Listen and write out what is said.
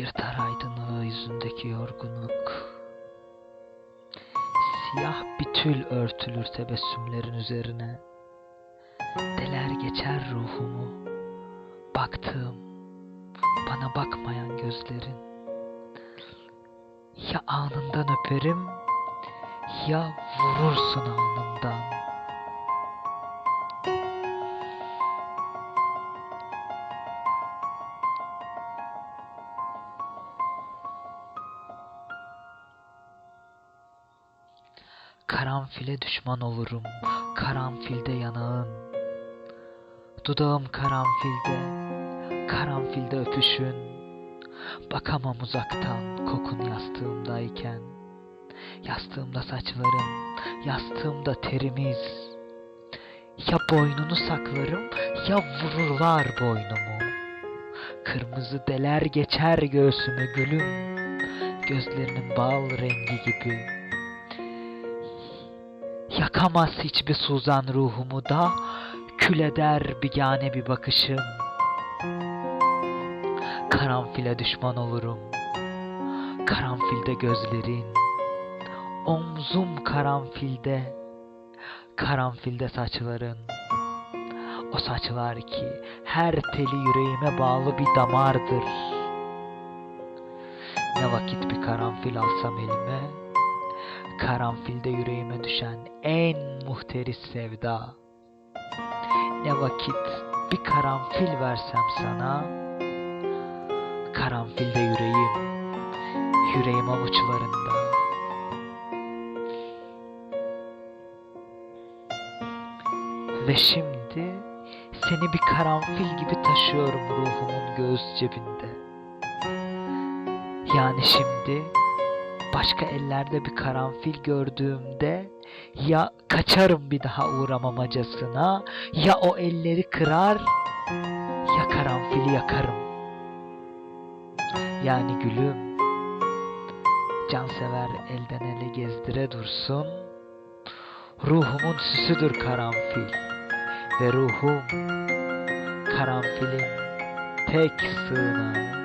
Yırtar aydınlığı yüzündeki yorgunluk. Siyah bir tül örtülür tebessümlerin üzerine. Deler geçer ruhumu. Baktığım, bana bakmayan gözlerin. Ya anından öperim, ya vurursun alnımdan. Karanfile düşman olurum, karanfilde yanağın. Dudağım karanfilde, karanfilde öpüşün. Bakamam uzaktan kokun yastığımdayken. Yastığımda saçların, yastığımda terimiz. Ya boynunu saklarım, ya vururlar boynumu. Kırmızı deler geçer göğsümü gülüm. Gözlerinin bal rengi gibi. Yakamaz hiçbir suzan ruhumu da Kül eder bigane bir bakışın Karanfile düşman olurum Karanfilde gözlerin. Omzum karanfilde Karanfilde saçların. O saçlar ki her teli yüreğime bağlı bir damardır. Ne vakit bir karanfil alsam elime Karanfilde yüreğime düşen en muhteris sevda. Ne vakit bir karanfil versem sana, karanfilde yüreğim, yüreğim avuçlarında. Ve şimdi seni bir karanfil gibi taşıyorum ruhumun göğüs cebinde. Yani şimdi başka ellerde bir karanfil gördüğümde ya kaçarım bir daha uğramamacasına ya o elleri kırar ya karanfili yakarım. Yani gülüm cansever elden ele gezdire dursun ruhumun süsüdür karanfil ve ruhum karanfilin tek sığınağı.